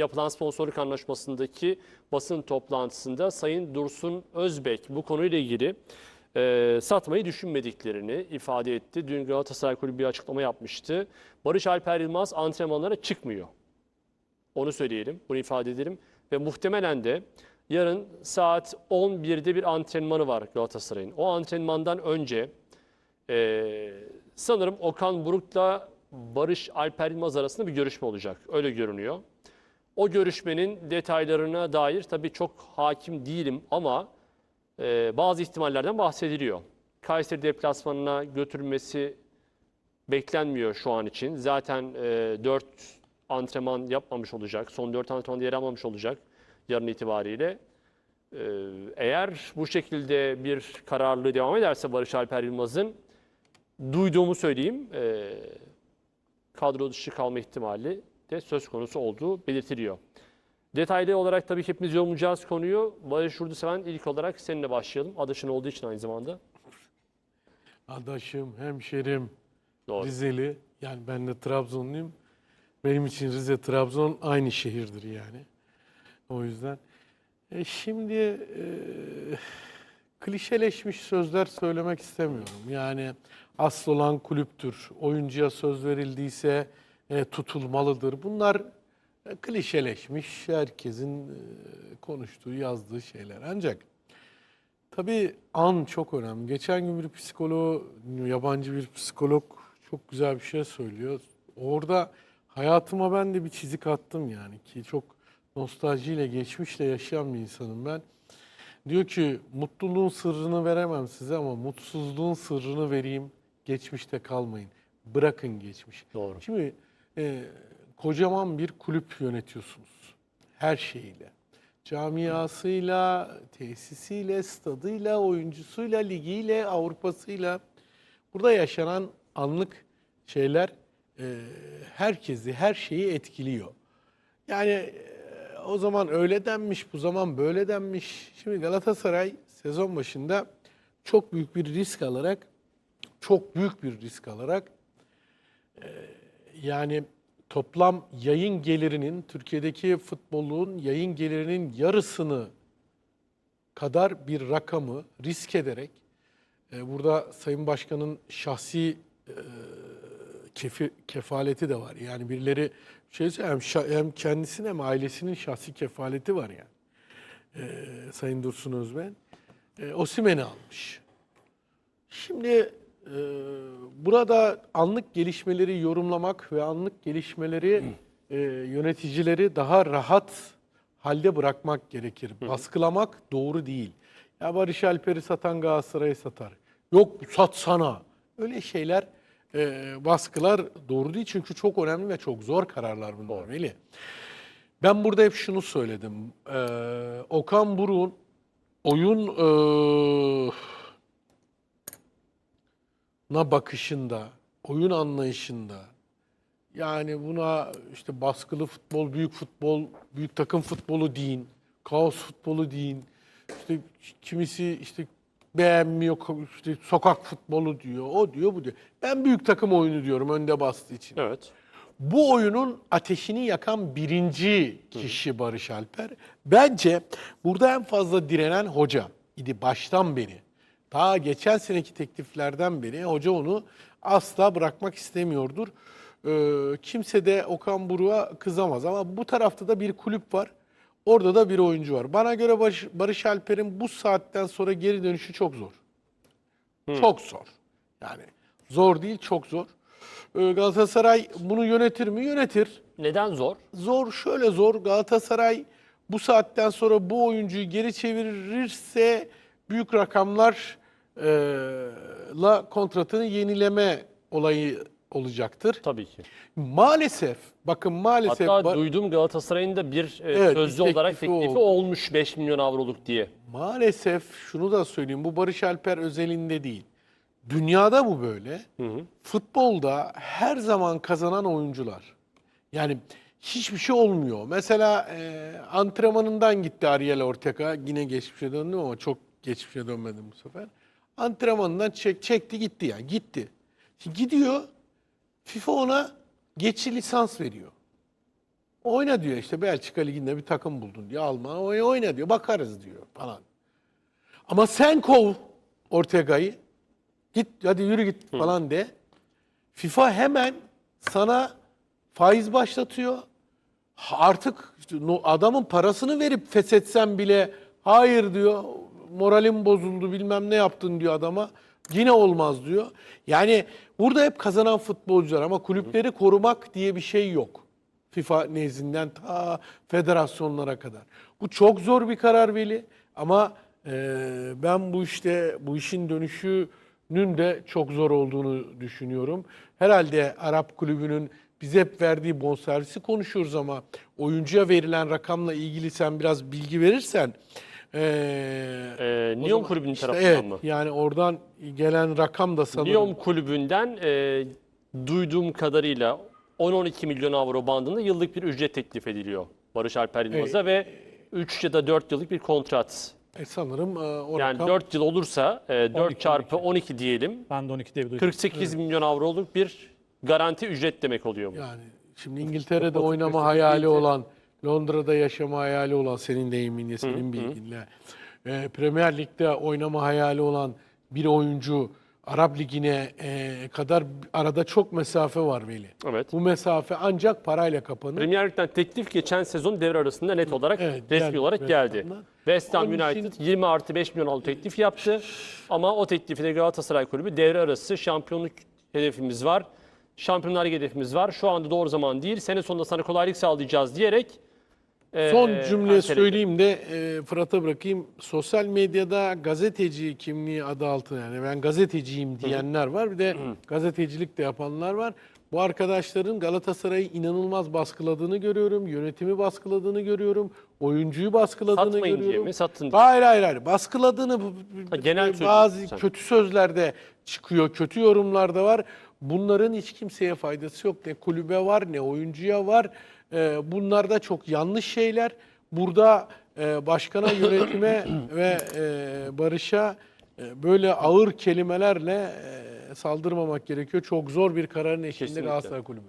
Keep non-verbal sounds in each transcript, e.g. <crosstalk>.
yapılan sponsorluk anlaşmasındaki basın toplantısında Sayın Dursun Özbek bu konuyla ilgili e, satmayı düşünmediklerini ifade etti. Dün Galatasaray Kulübü bir açıklama yapmıştı. Barış Alper Yılmaz antrenmanlara çıkmıyor. Onu söyleyelim, bunu ifade edelim. Ve muhtemelen de yarın saat 11'de bir antrenmanı var Galatasaray'ın. O antrenmandan önce ee, sanırım Okan Buruk'la Barış Alper Yılmaz arasında bir görüşme olacak. Öyle görünüyor. O görüşmenin detaylarına dair tabii çok hakim değilim ama e, bazı ihtimallerden bahsediliyor. Kayseri deplasmanına götürülmesi beklenmiyor şu an için. Zaten e, 4 antrenman yapmamış olacak. Son 4 antrenmanda yer almamış olacak yarın itibariyle. Ee, Eğer bu şekilde bir kararlılığı devam ederse Barış Alper Yılmaz'ın duyduğumu söyleyeyim e, kadro dışı kalma ihtimali de söz konusu olduğu belirtiliyor. Detaylı olarak tabii ki hepimiz yorumlayacağız konuyu. Barış Yurduseven ilk olarak seninle başlayalım. Adaşın olduğu için aynı zamanda. Adaşım, hemşerim, Doğru. Rizeli. Yani ben de Trabzonluyum. Benim için Rize, Trabzon aynı şehirdir yani. O yüzden. E şimdi e, klişeleşmiş sözler söylemek istemiyorum. Yani asıl olan kulüptür. Oyuncuya söz verildiyse e, tutulmalıdır. Bunlar e, klişeleşmiş, herkesin e, konuştuğu, yazdığı şeyler. Ancak Tabii an çok önemli. Geçen gün bir psikolog, yabancı bir psikolog çok güzel bir şey söylüyor. Orada hayatıma ben de bir çizik attım yani ki çok nostaljiyle, geçmişle yaşayan bir insanım ben. Diyor ki mutluluğun sırrını veremem size ama mutsuzluğun sırrını vereyim. Geçmişte kalmayın. Bırakın geçmiş. Doğru. Şimdi e, kocaman bir kulüp yönetiyorsunuz. Her şeyiyle. Camiasıyla, tesisiyle, stadıyla, oyuncusuyla, ligiyle, Avrupa'sıyla. Burada yaşanan anlık şeyler e, herkesi, her şeyi etkiliyor. Yani o zaman öyle denmiş, bu zaman böyle denmiş. Şimdi Galatasaray sezon başında çok büyük bir risk alarak, çok büyük bir risk alarak yani toplam yayın gelirinin Türkiye'deki futbolun yayın gelirinin yarısını kadar bir rakamı risk ederek e, burada Sayın Başkan'ın şahsi e, kefi, kefaleti de var. Yani birileri şey söyleyeyim, hem, hem kendisinin hem ailesinin şahsi kefaleti var yani. E, Sayın Dursun Özben. E, Osimhen'i almış. Şimdi e, burada anlık gelişmeleri yorumlamak ve anlık gelişmeleri e, yöneticileri daha rahat halde bırakmak gerekir. Baskılamak doğru değil. Ya Barış Alper'i satan Galatasaray'ı satar. Yok satsana. Öyle şeyler e, baskılar doğru değil çünkü çok önemli ve çok zor kararlar bunlar Veli. Ben burada hep şunu söyledim. Ee, Okan Buruk'un oyun e, na bakışında, oyun anlayışında yani buna işte baskılı futbol, büyük futbol, büyük takım futbolu deyin, kaos futbolu deyin. İşte kimisi işte beğenmiyor, işte sokak futbolu diyor, o diyor, bu diyor. Ben büyük takım oyunu diyorum önde bastığı için. Evet. Bu oyunun ateşini yakan birinci kişi Barış Alper. Bence burada en fazla direnen hoca idi baştan beri. Ta geçen seneki tekliflerden beri hoca onu asla bırakmak istemiyordur. Ee, kimse de Okan Buruk'a kızamaz ama bu tarafta da bir kulüp var. Orada da bir oyuncu var. Bana göre Barış, Barış Alper'in bu saatten sonra geri dönüşü çok zor. Çok zor. Yani zor değil, çok zor. Ee, Galatasaray bunu yönetir mi? Yönetir. Neden zor? Zor, şöyle zor. Galatasaray bu saatten sonra bu oyuncuyu geri çevirirse büyük rakamlarla kontratını yenileme olayı olacaktır. Tabii ki. Maalesef, bakın maalesef Hatta duydum Galatasaray'ın da bir e, Evet, sözlü bir olarak teklifi oldu. olmuş 5 milyon avroluk diye. maalesef şunu da söyleyeyim. Bu Barış Alper özelinde değil. Dünyada bu böyle. Futbolda her zaman kazanan oyuncular. Yani hiçbir şey olmuyor. Mesela e, antrenmanından gitti Ariel Ortega. Yine geçmişe döndüm ama çok geçmişe dönmedim bu sefer. Antrenmanından çek, çekti gitti yani gitti. Gidiyor FIFA ona geçici lisans veriyor. Oyna diyor işte Belçika Ligi'nde bir takım buldun diyor. Alman oy- oyna diyor. Bakarız diyor falan. Ama sen kov Ortega'yı. Git hadi yürü git falan de. FIFA hemen sana faiz başlatıyor. Artık işte adamın parasını verip feshetsen bile hayır diyor. Moralim bozuldu bilmem ne yaptın diyor adama. Yine olmaz diyor. Yani burada hep kazanan futbolcular ama kulüpleri korumak diye bir şey yok. FIFA nezdinden ta federasyonlara kadar. Bu çok zor bir karar Veli ama e, ben bu işte bu işin dönüşünün de çok zor olduğunu düşünüyorum. Herhalde Arap kulübünün bize hep verdiği bonservisi konuşuyoruz ama oyuncuya verilen rakamla ilgili sen biraz bilgi verirsen Ee, o Nyon zaman- kulübünün işte tarafından evet, mı? Yani oradan gelen rakam da sanırım Lyon kulübünden e, duyduğum kadarıyla 10-12 milyon avro bandında yıllık bir ücret teklif ediliyor Barış Alper Yılmaz'a ve 3 ya da 4 yıllık bir kontrat. e, sanırım e, o Yani rakam 4 yıl olursa e, 4 12, çarpı 12 diyelim Ben de 12 diye bir duydum. 48 milyon avroluk bir garanti ücret demek oluyor bu. Yani şimdi İngiltere'de oynama hayali olan, Londra'da yaşama hayali olan senin deyiminle, senin bilginle, e, Premier Lig'de oynama hayali olan bir oyuncu Arap Ligi'ne e, kadar arada çok mesafe var Veli. Evet. Bu mesafe ancak parayla kapanır. Premier Lig'den teklif geçen sezon devre arasında net olarak Evet, resmi geldi olarak West geldi. Ham'dan. West Ham Onun için- United 20 artı 5 milyon avro teklif yaptı. Ama o teklifi de Galatasaray Kulübü devre arası şampiyonluk hedefimiz var. Şampiyonlar hedefimiz var. Şu anda doğru zaman değil. Sene sonunda sana kolaylık sağlayacağız diyerek Son cümle erteledi. söyleyeyim de e, Fırat'a bırakayım. Sosyal medyada gazeteci kimliği adı altında yani ben gazeteciyim diyenler var. Bir de gazetecilik de yapanlar var. Bu arkadaşların Galatasaray'ı inanılmaz baskıladığını görüyorum. Yönetimi baskıladığını görüyorum. Oyuncuyu baskıladığını Satmayın diye görüyorum. mi? Sattın diye. Hayır hayır hayır. Baskıladığını Ha, genel bazı söylüyorsun sen. kötü sözlerde çıkıyor. Kötü yorumlar da var. Bunların hiç kimseye faydası yok. Ne kulübe var ne oyuncuya var. Ee, bunlar da çok yanlış şeyler. Burada e, başkana, <coughs> yönetime ve e, Barış'a e, böyle ağır kelimelerle e, saldırmamak gerekiyor. Çok zor bir kararın eşiğinde Kesinlikle. Galatasaray Kulübü.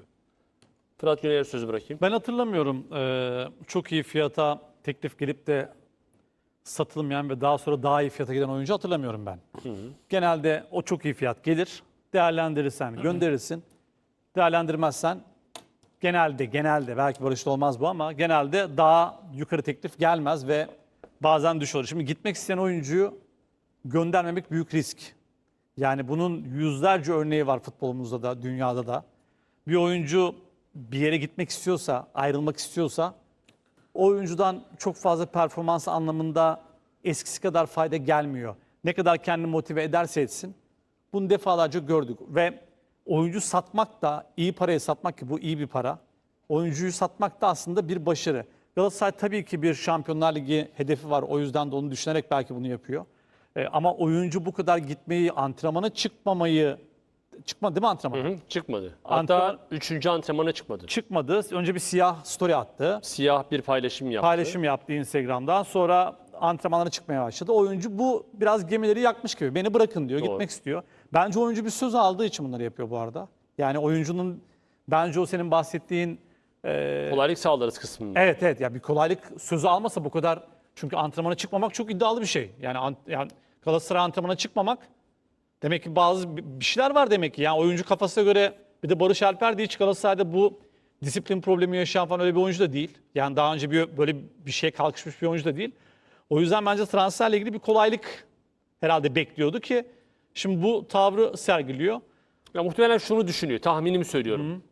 Fırat Güner'e sözü bırakayım. Ben hatırlamıyorum eee, çok iyi fiyata teklif gelip de satılmayan ve daha sonra daha iyi fiyata giden oyuncu hatırlamıyorum ben. Genelde o çok iyi fiyat gelir. Değerlendirirsen gönderirsin. Değerlendirmezsen genelde genelde belki Barış'ta olmaz bu ama genelde daha yukarı teklif gelmez ve bazen düşüyor. Şimdi gitmek isteyen oyuncuyu göndermemek büyük risk. Yani bunun yüzlerce örneği var futbolumuzda da, dünyada da. Bir oyuncu bir yere gitmek istiyorsa, ayrılmak istiyorsa o oyuncudan çok fazla performans anlamında eskisi kadar fayda gelmiyor. Ne kadar kendini motive ederse etsin. Bunu defalarca gördük ve oyuncu satmak da iyi paraya satmak ki bu iyi bir para. Oyuncuyu satmak da aslında bir başarı. Galatasaray tabii ki bir Şampiyonlar Ligi hedefi var. O yüzden de onu düşünerek belki bunu yapıyor. Ee, ama oyuncu bu kadar gitmeyi, antrenmana çıkmamayı çıkmadı değil mi antrenmana? Hı, çıkmadı. Hatta Antrenman- 3. antrenmana çıkmadı. Çıkmadı. Önce bir siyah story attı. Siyah bir paylaşım yaptı. paylaşım yaptı Instagram'dan. Sonra antrenmanlara çıkmaya başladı. Oyuncu bu biraz gemileri yakmış gibi. Beni bırakın diyor, Doğru. gitmek istiyor. Bence oyuncu bir söz aldığı için bunları yapıyor bu arada. Yani oyuncunun bence o senin bahsettiğin e, Kolaylık sağlarız kısmında. evet evet ya bir kolaylık sözü almasa bu kadar çünkü antrenmana çıkmamak çok iddialı bir şey. Yani, ant- yani Galatasaray antrenmana çıkmamak demek ki bazı bir bir şeyler var demek ki. Yani oyuncu kafasına göre bir de Barış Alper de hiç Galatasaray'da bu disiplin problemi yaşayan falan öyle bir oyuncu da değil. Yani daha önce bir böyle bir şeye kalkışmış bir oyuncu da değil. O yüzden bence transferle ilgili bir kolaylık herhalde bekliyordu ki şimdi bu tavrı sergiliyor. Ya muhtemelen şunu düşünüyor. Tahminimi söylüyorum.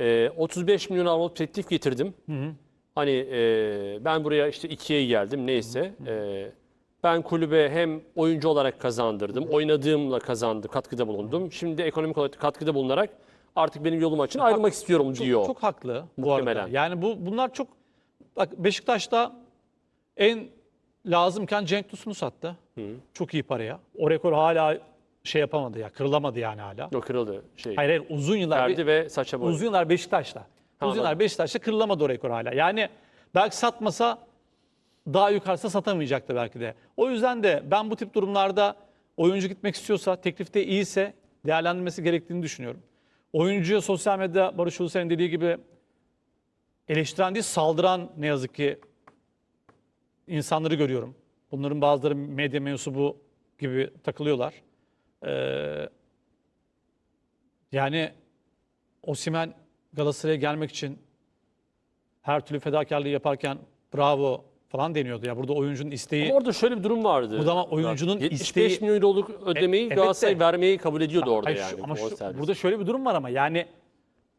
Ee, 35 milyon avroluk teklif getirdim. Hani e, ben buraya işte ikiye geldim neyse. Ee, ben kulübe hem oyuncu olarak kazandırdım. Oynadığımla kazandı, katkıda bulundum. Şimdi ekonomik olarak katkıda bulunarak artık benim yolum için ayrılmak istiyorum Çok, diyor. çok haklı bu Muhtemelen. arada. Yani bu bunlar çok bak Beşiktaş'ta en lazımken Cenk Tosun'u sattı. Çok iyi paraya. O rekor hala şey yapamadı ya, kırılamadı yani hala. Yok kırıldı şey. Hayır hayır uzun yıllar Verdi ve saça boyadı. uzun yıllar Beşiktaş'ta. Tamam, uzun yıllar Beşiktaş'ta kırılamadı o rekor hala. Yani belki satmasa daha yukarısa satamayacaktı belki de. O yüzden de ben bu tip durumlarda oyuncu gitmek istiyorsa, teklifte iyiyse değerlendirmesi gerektiğini düşünüyorum. Oyuncuya sosyal medyada Barış Ulusen'in dediği gibi eleştiren değil saldıran ne yazık ki insanları görüyorum. Bunların bazıları medya mensubu gibi takılıyorlar. Ee, yani Osimhen Galatasaray'a gelmek için her türlü fedakarlığı yaparken bravo falan deniyordu. Ya burada oyuncunun isteği Ama orada şöyle bir durum vardı. Bu da ama oyuncunun 75 isteği- milyon euroluk ödemeyi E, evet Galatasaray de- vermeyi kabul ediyordu orada Hayır, yani. ama şu- burada şöyle bir durum var ama yani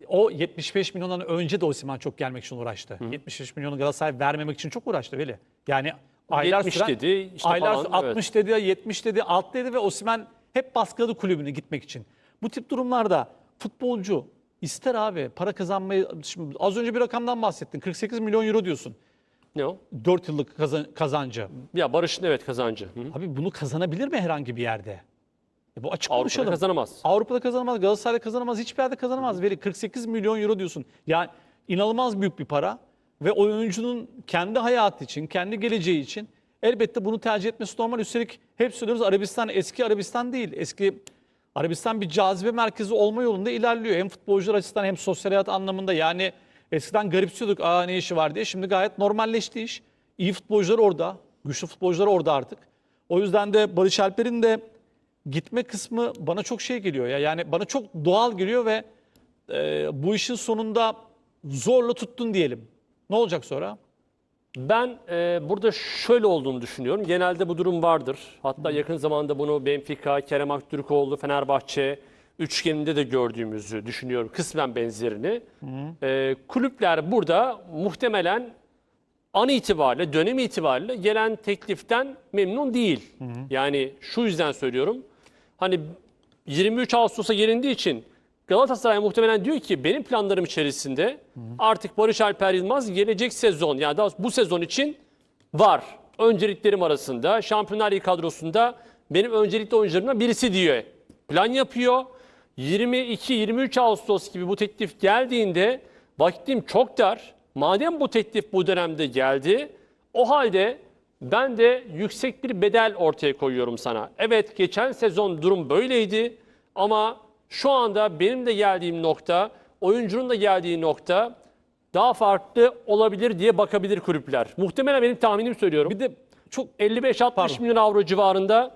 o 75 milyondan önce de Osimhen çok gelmek için uğraştı. 75 milyonu Galatasaray vermemek için çok uğraştı Veli. Yani aylar 70 süren, dedi, işte aylar falan, sü- 60 dedi, 70 dedi, 6 dedi ve Osimhen hep baskıladı kulübünü gitmek için. Bu tip durumlarda futbolcu ister abi para kazanmayı şimdi az önce bir rakamdan bahsettin. 48 milyon euro diyorsun. Ne o? 4 yıllık kazan- kazancı. Ya Barış'ın evet kazancı. Hı. Abi bunu kazanabilir mi herhangi bir yerde? E bu açık Avrupa'da konuşalım. kazanamaz. Avrupa'da kazanamaz, Galatasaray'da kazanamaz, hiçbir yerde kazanamaz. Veri 48 milyon euro diyorsun. Yani inanılmaz büyük bir para ve oyuncunun kendi hayatı için, kendi geleceği için elbette bunu tercih etmesi normal. Üstelik hep söylüyoruz Arabistan eski Arabistan değil. Eski Arabistan bir cazibe merkezi olma yolunda ilerliyor. Hem futbolcular açısından hem sosyal hayat anlamında. Yani eskiden garipsiyorduk aa ne işi var diye. Şimdi gayet normalleşti iş. İyi futbolcular orada, güçlü futbolcular orada artık. O yüzden de Barış Alper'in de gitme kısmı bana çok şey geliyor ya. Yani bana çok doğal geliyor ve e, bu işin sonunda zorla tuttun diyelim. Ne olacak sonra? Ben e, burada şöyle olduğunu düşünüyorum. Genelde bu durum vardır. Hatta yakın zamanda bunu Benfica, Kerem Aktürkoğlu, Fenerbahçe üçgeninde de gördüğümüzü düşünüyorum. Kısmen benzerini. E, kulüpler burada muhtemelen an itibariyle, dönem itibariyle gelen tekliften memnun değil. Yani şu yüzden söylüyorum. Hani 23 Ağustos'a gelindiği için Galatasaray muhtemelen diyor ki benim planlarım içerisinde artık Barış Alper Yılmaz gelecek sezon yani daha bu sezon için var. Önceliklerim arasında Şampiyonlar Ligi kadrosunda benim öncelikli oyuncularımdan birisi diyor. Plan yapıyor. 22-23 Ağustos gibi bu teklif geldiğinde vaktim çok dar. Madem bu teklif bu dönemde geldi o halde ben de yüksek bir bedel ortaya koyuyorum sana. Evet geçen sezon durum böyleydi ama şu anda benim de geldiğim nokta, oyuncunun da geldiği nokta daha farklı olabilir diye bakabilir kulüpler. Muhtemelen benim tahminim söylüyorum. Bir de çok 55-60 Pardon. milyon avro civarında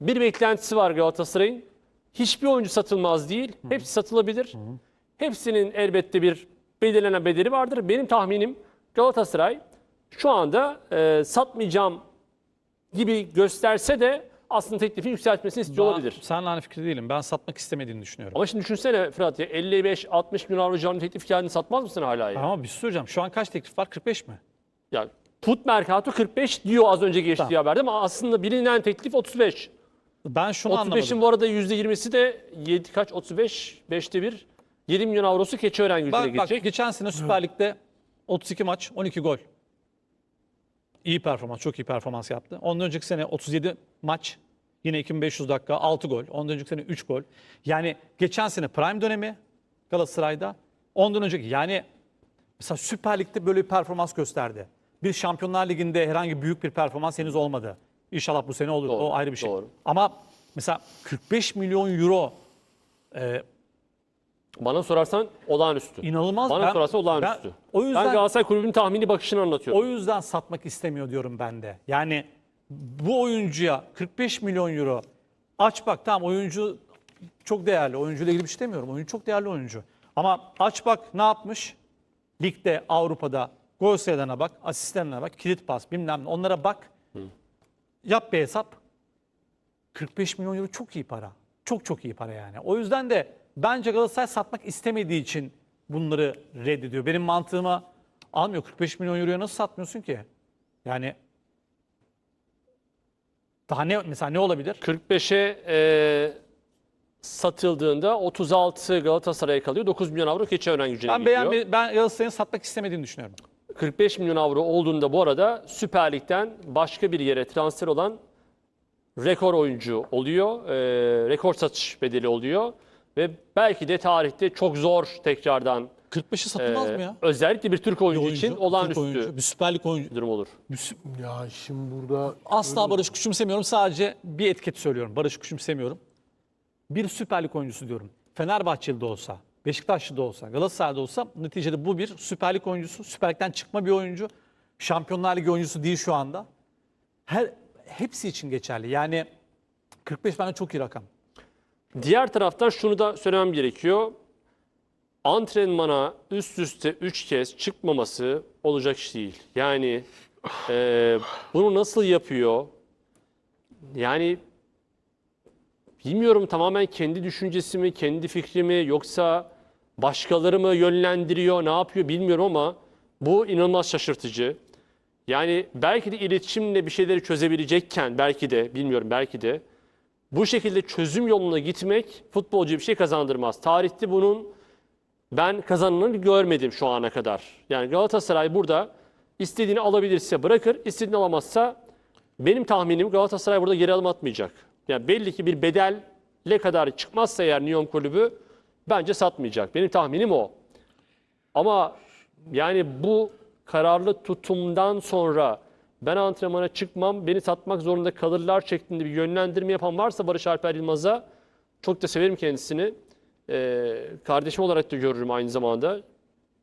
bir beklentisi var Galatasaray'ın. Hiçbir oyuncu satılmaz değil. Hepsi satılabilir. Hepsinin elbette bir belirlenen bedeli vardır. Benim tahminim Galatasaray şu anda e, satmayacağım gibi gösterse de aslında teklifi yükseltmesini istiyor olabilir. Seninle aynı fikirde değilim. Ben satmak istemediğini düşünüyorum. Ama şimdi düşünsene Fırat ya 55-60 milyon avro civarında teklif geldiğini satmaz mısın hala ya? Ama bir şey söyleyeceğim. Şu an kaç teklif var? 45 mi? Ya Put Mercato 45 diyor az önce geçtiği Tamam. haberde ama aslında bilinen teklif 35. Ben şunu 35'in anlamadım. bu arada %20'si de 7 kaç 35 5'te 1 7 milyon avrosu Keçiören gücüne Bak, bak gidecek. geçen sene Süper Lig'de 32 maç, 12 gol. İyi performans, çok iyi performans yaptı. Ondan önceki sene 37 maç, yine 2500 dakika, 6 gol. Ondan önceki sene 3 gol. Yani geçen sene prime dönemi Galatasaray'da. Ondan önceki yani mesela Süper Lig'de böyle bir performans gösterdi. Bir Şampiyonlar Ligi'nde herhangi büyük bir performans henüz olmadı. İnşallah bu sene olur. Doğru, o ayrı bir şey. doğru. Ama mesela 45 milyon euro e, Bana sorarsan olağanüstü. İnanılmaz. Bana Ben- sorarsan olağanüstü. ben- o yüzden- ben Galatasaray Kulübü'nün tahmini bakışını anlatıyorum. O yüzden satmak istemiyor diyorum ben de. Yani bu oyuncuya 45 milyon euro aç bak tamam oyuncu çok değerli. Oyuncuyla ilgili bir şey demiyorum. Oyuncu çok değerli oyuncu. Ama aç bak ne yapmış? Ligde, Avrupa'da gol sayılarına bak, asistlerine bak, kilit pas bilmem ne onlara bak. Yap bir hesap. 45 milyon euro çok iyi para. Çok çok iyi para yani. O yüzden de bence Galatasaray satmak istemediği için bunları reddediyor. Benim mantığıma almıyor. 45 milyon euroya nasıl satmıyorsun ki? Yani daha ne mesela ne olabilir? 45'e e, satıldığında 36 Galatasaray'a kalıyor. 9 milyon avro Keçiören gücüne Ben gidiyor. beğenme, ben Galatasaray'ın satmak istemediğini düşünüyorum. 45 milyon avro olduğunda bu arada Süper Lig'den başka bir yere transfer olan rekor oyuncu oluyor. Ee, rekor satış bedeli oluyor. Ve belki de tarihte çok zor tekrardan 45'i satılmaz e, mı ya? özellikle bir Türk oyuncu, Bir için Türk olağanüstü oyuncu, bir Süper Lig oyuncu. durum olur. Ya şimdi burada Asla Barış küçümsemiyorum. Sadece bir etiket söylüyorum. Barış küçümsemiyorum. bir Süper Lig oyuncusu diyorum. Fenerbahçeli de olsa, Beşiktaşlı da olsa, Galatasaray'da olsa neticede bu bir Süper Lig oyuncusu. Süper Lig'den çıkma bir oyuncu. Şampiyonlar Ligi oyuncusu değil şu anda. Her hepsi için geçerli. Yani 45 bence çok iyi rakam. Diğer taraftan şunu da söylemem gerekiyor. Antrenmana üst üste 3 kez çıkmaması olacak iş değil. Yani e, bunu nasıl yapıyor? Yani bilmiyorum tamamen kendi düşüncesi mi, kendi fikri mi yoksa başkaları mı yönlendiriyor, ne yapıyor bilmiyorum ama bu inanılmaz şaşırtıcı. Yani belki de iletişimle bir şeyleri çözebilecekken belki de bilmiyorum belki de bu şekilde çözüm yoluna gitmek futbolcuya bir şey kazandırmaz. Tarihte bunun ben kazananını görmedim şu ana kadar. Yani Galatasaray burada istediğini alabilirse bırakır, istediğini alamazsa benim tahminim Galatasaray burada geri adım atmayacak. Yani belli ki bir bedelle kadar çıkmazsa eğer Nyon kulübü bence satmayacak. Benim tahminim o. Ama yani bu kararlı tutumdan sonra ben antrenmana çıkmam, beni satmak zorunda kalırlar şeklinde bir yönlendirme yapan varsa Barış Alper Yılmaz'a çok da severim kendisini. Ee, kardeşim olarak da görürüm aynı zamanda.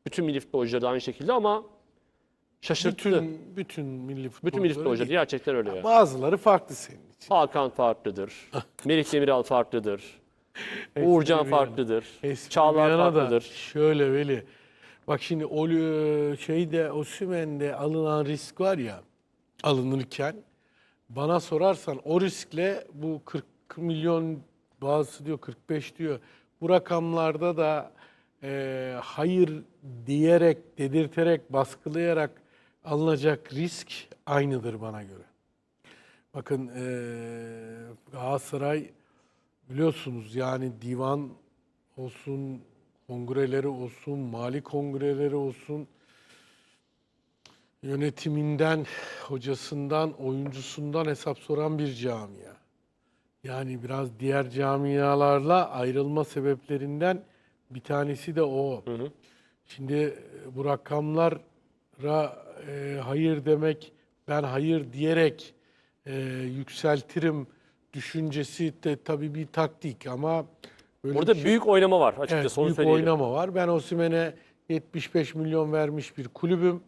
Bütün milli futbolcuları da aynı şekilde ama şaşırttı. Bütün, Bütün, bütün milli futbolcuları milli futbolcuları değil. gerçekten öyle ya. Bazıları farklı senin için. Hakan farklıdır. <laughs> Melih Demiral farklıdır. Uğurcan farklıdır. Espri Çağlar farklıdır. Şöyle Veli. Bak şimdi o e, şeyde Osimhen'de alınan risk var ya alınırken bana sorarsan o riskle bu 40 milyon bazısı diyor 45 diyor. Bu rakamlarda da e, hayır diyerek, dedirterek, baskılayarak alınacak risk aynıdır bana göre. Bakın e, Galatasaray biliyorsunuz yani divan olsun, kongreleri olsun, mali kongreleri olsun, yönetiminden, hocasından, oyuncusundan hesap soran bir camia. Yani biraz diğer camialarla ayrılma sebeplerinden bir tanesi de o. Şimdi e, bu rakamlara e, hayır demek, ben hayır diyerek e, yükseltirim düşüncesi de tabii bir taktik ama böyle Burada şey- büyük oynama var açıkçası Evet, büyük söyleyelim. oynama var. Ben Osimhen'e 75 milyon vermiş bir kulübüm.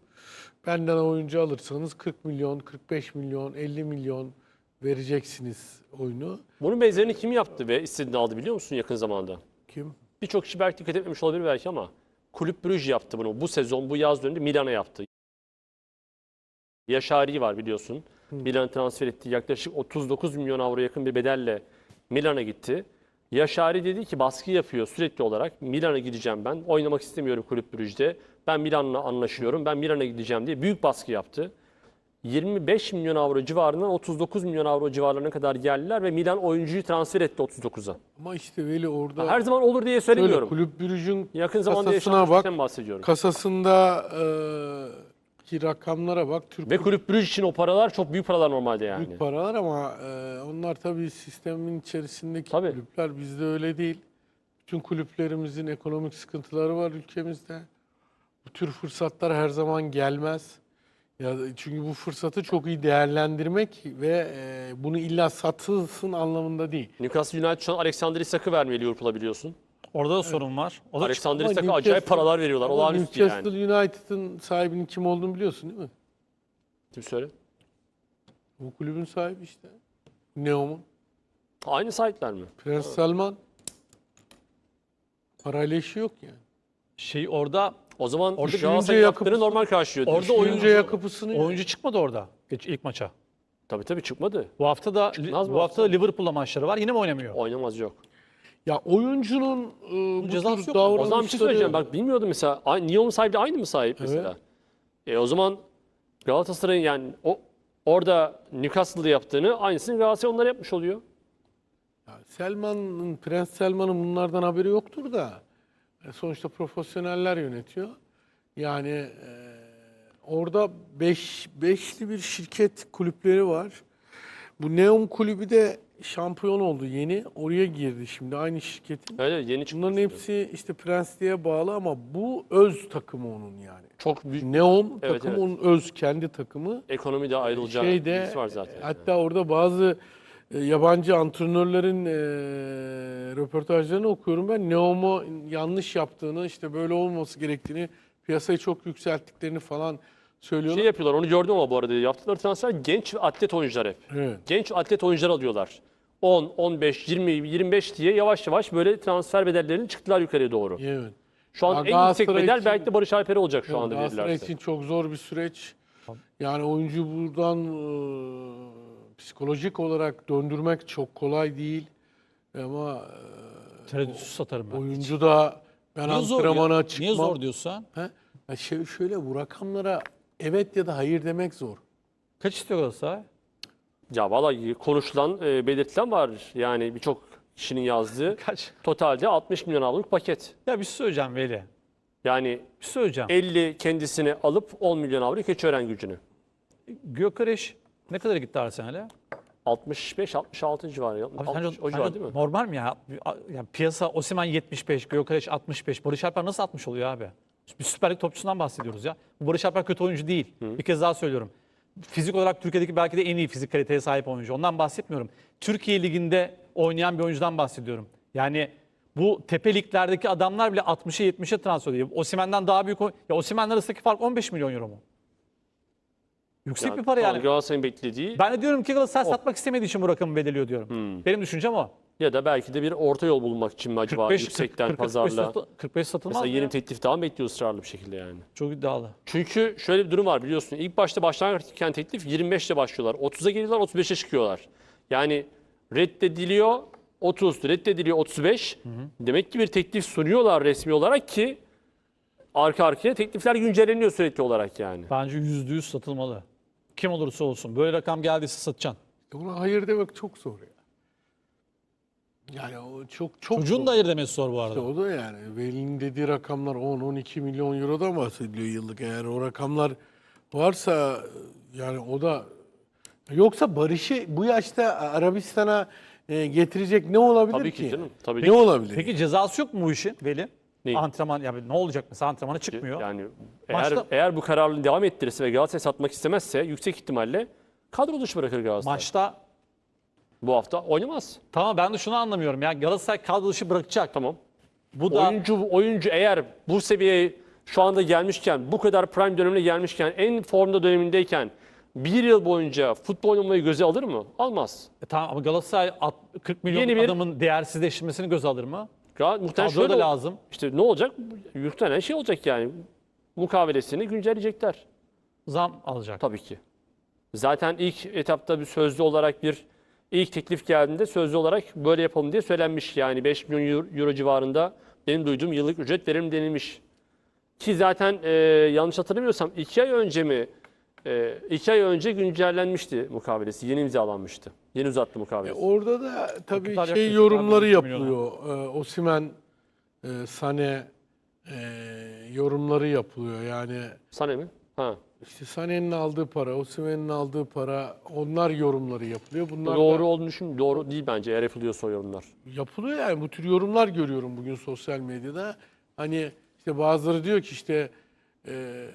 Benden oyuncu alırsanız 40 milyon, 45 milyon, 50 milyon vereceksiniz oyunu. Bunun benzerini kim yaptı ve istediğini aldı biliyor musun yakın zamanda? Kim? Birçok kişi belki dikkat etmemiş olabilir belki ama Kulüp Brüj yaptı bunu. Bu sezon, bu yaz döneminde Milan'a yaptı. Yaşari var biliyorsun. Milan transfer etti. Yaklaşık 39 milyon avro yakın bir bedelle Milan'a gitti. Yaşari dedi ki baskı yapıyor sürekli olarak. Milan'a gideceğim ben. Oynamak istemiyorum Kulüp Brüj'de. Ben Milan'la anlaşıyorum. Ben Milan'a gideceğim diye büyük baskı yaptı. 25 milyon avro civarından 39 milyon avro civarlarına kadar geldiler ve Milan oyuncuyu transfer etti 39'a. Ama işte Veli orada Her zaman olur diye Öyle söylemiyorum. kulüp bürücün Yakın zamanda kasasına bak. bahsediyorum. Kasasında e, ki rakamlara bak. Türk Ve kulüp Brüj için o paralar çok büyük paralar normalde yani. büyük paralar ama e, onlar tabii sistemin içerisindeki Tabii. kulüpler bizde öyle değil. Bütün kulüplerimizin ekonomik sıkıntıları var ülkemizde. Bu tür fırsatlar her zaman gelmez. Ya çünkü bu fırsatı çok iyi değerlendirmek ve e, bunu illa satılsın anlamında değil. Newcastle United şu an Alexander Isak'ı vermiyor Liverpool'a biliyorsun. Orada da sorun var. O da Alexander Isak'a acayip Newcastle- paralar veriyorlar. Ama Olağanüstü yani. Newcastle United'ın sahibinin kim olduğunu biliyorsun değil mi? Kim söyle? Bu kulübün sahibi işte. Neom'un. Aynı sahipler mi? Prens Salman. Parayla işi yok yani. şey orada O zaman Orada Galatasaray büyünce yaptığını normal karşılıyor. Orada diyorsun. oyuncu- Oyuncu kapısını oyuncu çıkmadı orada geç ilk maça. Tabii tabii çıkmadı. Bu hafta da Çıkmaz mı bu hafta da Liverpool'la maçları var. Yine mi oynamıyor? Oynamaz yok. Ya oyuncunun e, bu cezası tür yok? O zaman bir şey söyleyeceğim. Bak bilmiyordum mesela. Ay- sahibi de aynı mı sahip mesela? E o zaman Galatasaray'ın yani o orada Newcastle'da yaptığını aynısını Galatasaray onlara yapmış oluyor. Ya Selman'ın, Prens Selman'ın bunlardan haberi yoktur da e, sonuçta profesyoneller yönetiyor. Yani e, orada beş, beşli bir şirket kulüpleri var. Bu Neom kulübü de şampiyon oldu yeni. Oraya girdi şimdi aynı şirketin. Öyle yeni çıktı. Bunların hepsi işte Prensliğe bağlı ama bu öz takımı onun yani. Çok büyük Neom Evet, takımı evet. onun öz kendi takımı. ekonomide ayrılacağı Şeyde var zaten. hatta orada bazı e, yabancı antrenörlerin e, röportajlarını okuyorum ben. Neomo yanlış yaptığını, işte böyle olması gerektiğini, piyasayı çok yükselttiklerini falan söylüyorlar. Şey yapıyorlar onu gördüm ama bu arada yaptıkları transfer genç atlet oyuncular hep. evet. Genç atlet oyuncular alıyorlar. 10, 15, 20, 25 diye yavaş yavaş böyle transfer bedellerini çıktılar yukarıya doğru. Evet. Şu an Ya en yüksek Galatasaray bedel için- belki de Barış Alper'e olacak şu anda Galatasaray verirlerse. için çok zor bir süreç. Yani oyuncu buradan e, psikolojik olarak döndürmek çok kolay değil. Ama e, Tereddütsüz satarım ben. oyuncu da ben Niye zor, antrenmana ya? çıkmam. Niye zor diyorsun? He? Ya şey, şöyle bu rakamlara evet ya da hayır demek zor. Kaç istiyor Galatasaray? Ya vallahi konuşulan, e, belirtilen var. Yani birçok kişinin yazdığı. <laughs> Kaç? Totalde 60 milyon avrolik paket. Ya bir şey söyleyeceğim Veli. Yani Bir şey söyleyeceğim. 50 kendisini alıp 10 milyon avrolik Keçiören gücünü. Gökreş ne kadar gitti Arsenal'e? 65-66 civarı. Abi 60, sence- o civar sence değil mi? Normal mi ya? Yani piyasa Osimhen 75, Gökreş 65. Barış Alper nasıl 60 oluyor abi? Bir Süper Lig topçusundan bahsediyoruz ya. Bu Barış Alper kötü oyuncu değil. Bir kez daha söylüyorum. Fizik olarak Türkiye'deki belki de en iyi fizik kaliteye sahip oyuncu. Ondan bahsetmiyorum. Türkiye Ligi'nde oynayan bir oyuncudan bahsediyorum. Yani bu tepe liglerdeki adamlar bile 60'a 70'e transfer ediyor. Osimhen'den daha büyük Ya Osimhen'le arasındaki fark 15 milyon euro mu? Yüksek Yani bir para yani. Galatasaray'ın beklediği Ben de diyorum ki Galatasaray satmak istemediği için bu rakamı bedeliyor diyorum. Benim düşüncem o. ya da belki de bir orta yol bulmak için mi acaba 45, yüksekten 40, 45 pazarla? satı- 45 satılmaz Mesela yeni ya? teklif daha mı bekliyor ısrarlı bir şekilde yani? Çok iddialı. Çünkü şöyle bir durum var biliyorsun. İlk başta başlarken teklif 25 ile başlıyorlar. 30'a geliyorlar 35'e çıkıyorlar. Yani reddediliyor 30, reddediliyor 35. Demek ki bir teklif sunuyorlar resmi olarak ki arka arkaya teklifler güncelleniyor sürekli olarak yani. Bence yüzde yüz satılmalı. Kim olursa olsun. Böyle rakam geldiyse satacaksın. E Buna hayır demek çok zor ya. Yani o çok çok Çocuğun da demesi zor bu İşte arada. o da yani Veli'nin dediği rakamlar 10-12 milyon eurodan bahsediliyor yıllık. Eğer o rakamlar varsa yani o da yoksa Barış'ı bu yaşta Arabistan'a e, getirecek ne olabilir Tabii ki? ki canım. Tabii Ne ki. olabilir? Peki cezası yok mu bu işin Veli? Neyin? Antrenman yani ne olacak mesela antrenmana çıkmıyor. Yani eğer Maçta- eğer bu kararını devam ettirirse ve Galatasaray satmak istemezse yüksek ihtimalle kadro dışı bırakır Galatasaray. Maçta Bu hafta oynamaz. tamam ben de şunu anlamıyorum. Ya Galatasaray kadro dışı bırakacak. Tamam. Bu da Oyuncu oyuncu eğer bu seviyeye şu anda gelmişken, bu kadar prime dönemine gelmişken, en formda dönemindeyken bir yıl boyunca futbol oynamayı göze alır mı? Almaz. E tamam ama Galatasaray at- 40 milyon Yeni bir- adamın değersizleşmesini göz alır mı? Gal muhtemelen Kadro da şöyle lazım. İşte ne olacak? Muhtemelen şey olacak yani. Mukavelesini güncelleyecekler. Zam alacak. Tabii ki. Zaten ilk etapta bir sözlü olarak bir ilk teklif geldiğinde sözlü olarak böyle yapalım diye söylenmiş. Yani 5 milyon euro, civarında benim duyduğum yıllık ücret verim denilmiş. Ki zaten e, yanlış hatırlamıyorsam 2 ay önce mi 2 ay önce güncellenmişti mukavelesi. Yeni imzalanmıştı. Yeni uzattı E, mukavelesi. orada da tabii Katar şey yorumları 12 milyona. yapılıyor. Ee, Osimen, e, Sane e, yorumları yapılıyor. Yani Sana mi? Ha. İşte Sane'nin aldığı para, Osimen'in aldığı para onlar yorumları yapılıyor. Bunlar da- Doğru olduğunu düşünüyorum. Doğru değil bence eğer yapılıyorsa o yorumlar. yapılıyor yani bu tür yorumlar görüyorum bugün sosyal medyada. Hani işte bazıları diyor ki işte e,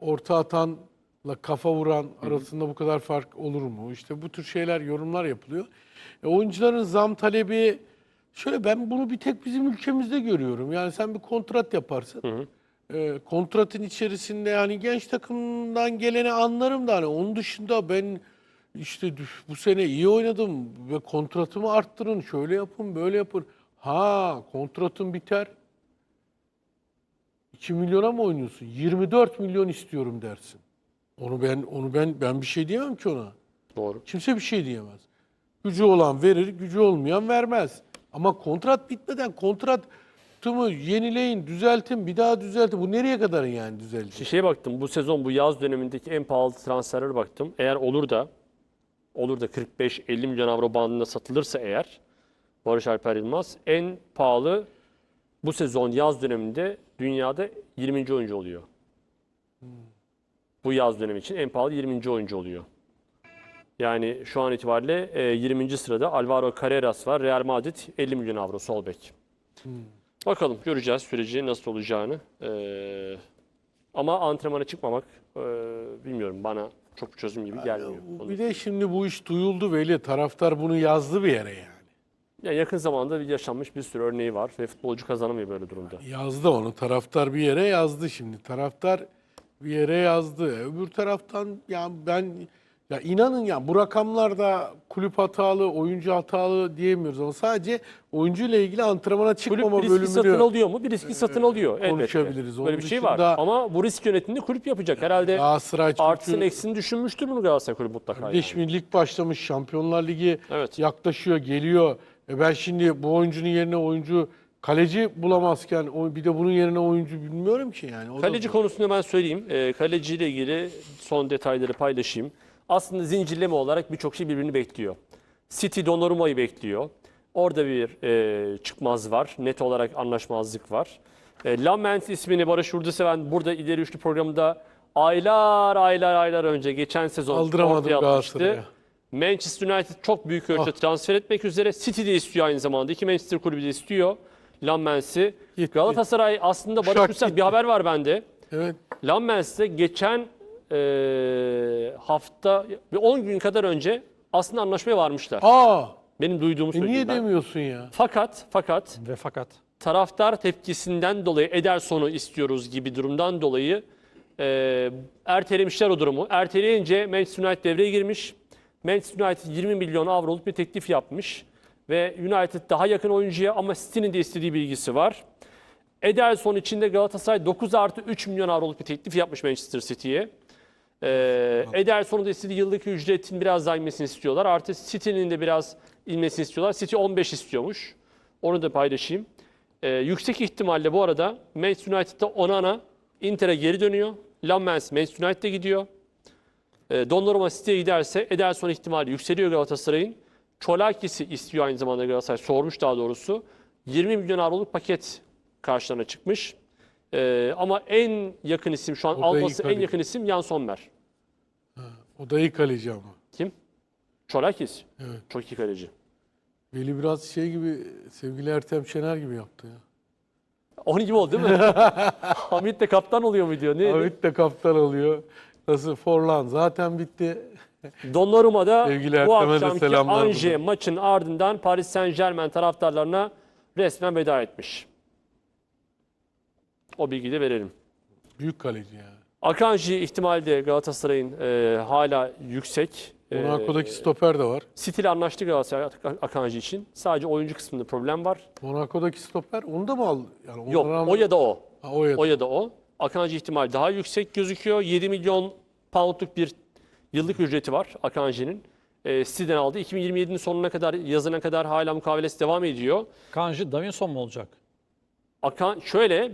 orta atanla kafa vuran arasında bu kadar fark olur mu? İşte bu tür şeyler yorumlar yapılıyor. E, oyuncuların zam talebi şöyle ben bunu bir tek bizim ülkemizde görüyorum. Yani sen bir kontrat yaparsın. E, kontratın içerisinde yani genç takımdan geleni anlarım da hani onun dışında ben işte bu sene iyi oynadım ve kontratımı arttırın, şöyle yapın, böyle yapın. Ha kontratın biter. 2 milyona mı oynuyorsun? 24 milyon istiyorum dersin. Onu ben onu ben ben bir şey diyemem ki ona. Doğru. Kimse bir şey diyemez. Gücü olan verir, gücü olmayan vermez. Ama kontrat bitmeden kontratımı yenileyin, düzeltin, bir daha düzeltin. Bu nereye kadar yani düzelecek? Şeye baktım bu sezon bu yaz dönemindeki en pahalı transferlere baktım. Eğer olur da olur da 45-50 milyon avro bandında satılırsa eğer Barış Alper Yılmaz en pahalı bu sezon yaz döneminde dünyada 20. oyuncu oluyor. Bu yaz dönemi için en pahalı 20. oyuncu oluyor. Yani şu an itibariyle e, 20. sırada Alvaro Carreras var. Real Madrid 50 milyon avro sol bek. Bakalım göreceğiz süreci nasıl olacağını. Ee, Ama antrenmana çıkmamak e, bilmiyorum bana çok çözüm gibi gelmiyor. Onu- Bir de şimdi bu iş duyuldu Veli. Taraftar bunu yazdı bir yere yani. Ya yakın zamanda bir yaşanmış bir sürü örneği var ve futbolcu kazanamıyor böyle durumda. Yazdı onu. Taraftar bir yere yazdı şimdi. Taraftar bir yere yazdı. Öbür taraftan ya ben ya inanın ya bu rakamlarda kulüp hatalı, oyuncu hatalı diyemiyoruz ama sadece oyuncuyla ilgili antrenmana çıkmama Kulüp riski satın bölümünü alıyor mu? Bir riski satın alıyor elbette. konuşabiliriz. Böyle bir şey var. Ama bu risk yönetimini kulüp yapacak. Herhalde Galatasaray çünkü artısını eksini düşünmüştür bunu Galatasaray kulübü mutlaka. yani. Şimdi lig başlamış, Şampiyonlar Ligi Evet. yaklaşıyor, geliyor. E ben şimdi bu oyuncunun yerine oyuncu kaleci bulamazken bir de bunun yerine oyuncu bilmiyorum ki yani. O da- Kaleci konusunda ben söyleyeyim. E, kaleciyle ilgili son detayları paylaşayım. Aslında zincirleme olarak birçok şey birbirini bekliyor. City Donnarumma'yı bekliyor. Orada bir e, çıkmaz var. Net olarak anlaşmazlık var. E, Lament ismini Barış Urduseven burada ileri üçlü programında aylar aylar aylar önce geçen sezon Aldıramadım ortaya atmıştı. Manchester United çok büyük ölçüde transfer etmek üzere. City de istiyor aynı zamanda. İki Manchester kulübü de istiyor. Lamments'i. Gitti. Galatasaray aslında Barış Urduseven bir haber var bende. Evet. Lamments'te geçen e, hafta bir 10 gün kadar önce aslında anlaşmaya varmışlar. Aa, Benim duyduğumu e söyleyeyim niye ben. demiyorsun ya? Fakat fakat Ve fakat taraftar tepkisinden dolayı Ederson'u istiyoruz gibi durumdan dolayı e, ertelemişler o durumu. Erteleyince Manchester United devreye girmiş. Manchester United 20 milyon avroluk bir teklif yapmış. Ve United daha yakın oyuncuya ama City'nin de istediği bilgisi var. Ederson için de Galatasaray 9 artı 3 milyon avroluk bir teklif yapmış Manchester City'ye. Ee, Ederson'un da istediği yıllık ücretin biraz daha inmesini istiyorlar. Artı City'nin de biraz inmesini istiyorlar. City 15 istiyormuş. Onu da paylaşayım. Ee, yüksek ihtimalle bu arada Manchester United'da Onana Inter'e geri dönüyor. Lammens Manchester United'e gidiyor. Ee, Donnarumma City'ye giderse Ederson ihtimali yükseliyor Galatasaray'ın. Çolakis'i istiyor aynı zamanda Galatasaray. Sormuş daha doğrusu. 20 milyon avroluk paket karşılarına çıkmış. Ee, ama en yakın isim şu an O da iyi alması en yakın isim Jan Sommer. O da iyi kaleci ama. Kim? Çolakis. Evet. Çok iyi kaleci. Veli biraz şey gibi sevgili Ertem Şener gibi yaptı ya. Onun gibi oldu değil mi? <laughs> Hamit de kaptan oluyor mu diyor. Ne? Ahmet de kaptan oluyor. Nasıl Forlan zaten bitti. Donnarumma da Sevgili bu Ertem'e de akşamki selamlar Anje buradan. maçın ardından Paris Saint Germain taraftarlarına resmen veda etmiş. O bilgiyi de verelim. Büyük kaleci ya. Akanji ihtimali de Galatasaray'ın e, hala yüksek. E, Monaco'daki stoper de var. City ile anlaştı Galatasaray Ak- Akanji için. Sadece oyuncu kısmında problem var. Monaco'daki stoper onu da mı aldı? Yani ona Yok rağmen- o ya da o. Ha, o ya da. O ya da o. Akanji ihtimal daha yüksek gözüküyor. 7 milyon poundluk bir yıllık ücreti var Akanji'nin. E, City'den aldı. 2027'nin sonuna kadar, yazına kadar hala mukavelesi devam ediyor. Kanji Davinson mu olacak? Akan, şöyle,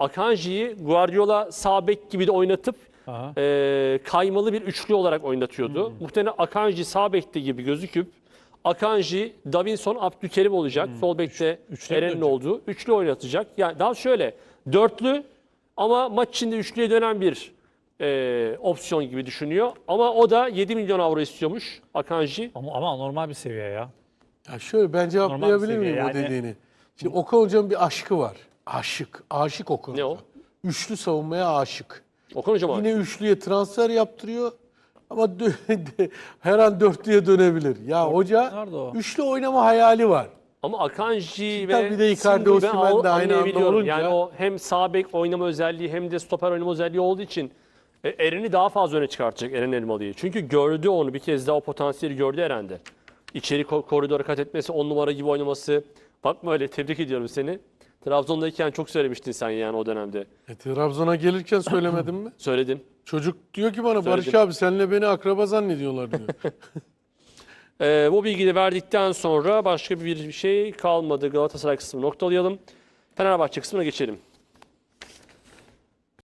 Akanji'yi Guardiola sağ bek gibi de oynatıp Aha. e, kaymalı bir üçlü olarak oynatıyordu. Muhtemelen Akanji sağ bekte gibi gözüküp Akanji, Davinson, Abdülkerim olacak. Sol bekte mi Eren'in olduğu. Üçlü oynatacak. Yani daha şöyle dörtlü ama maç içinde üçlüye dönen bir e, opsiyon gibi düşünüyor. Ama o da 7 milyon avro istiyormuş Akanji. Ama, ama normal bir seviye ya. Ya şöyle ben cevaplayabilir miyim o yani. dediğini? Şimdi Okan Hoca'nın bir aşkı var. Aşık. Aşık Okan Ne o? Hoca. Üçlü savunmaya aşık. Okan hocam. Yine üçlüye transfer yaptırıyor. Ama dö- her an dörtlüye dönebilir. Ya hoca nerede o? üçlü oynama hayali var. Ama Akanji Tabii ve bir de Icardi, ben Osimhen de aynı anda anlayabiliyorum. olunca- Yani o hem sağ bek oynama özelliği hem de stoper oynama özelliği olduğu için e, Eren'i daha fazla öne çıkartacak Eren Elmalı'yı. Çünkü gördü onu bir kez daha o potansiyeli gördü Eren'de. İçeri ko- koridora kat etmesi, on numara gibi oynaması. Bakma öyle tebrik ediyorum seni. Trabzon'dayken çok söylemiştin sen yani o dönemde. E, Trabzon'a gelirken söylemedim mi? <clears throat> Söyledin. Çocuk diyor ki bana Barış Söyledim. abi senle beni akraba zannediyorlar diyor. Ee, <laughs> bu bilgiyi de verdikten sonra başka bir şey kalmadı. Galatasaray kısmını noktalayalım. Fenerbahçe kısmına geçelim.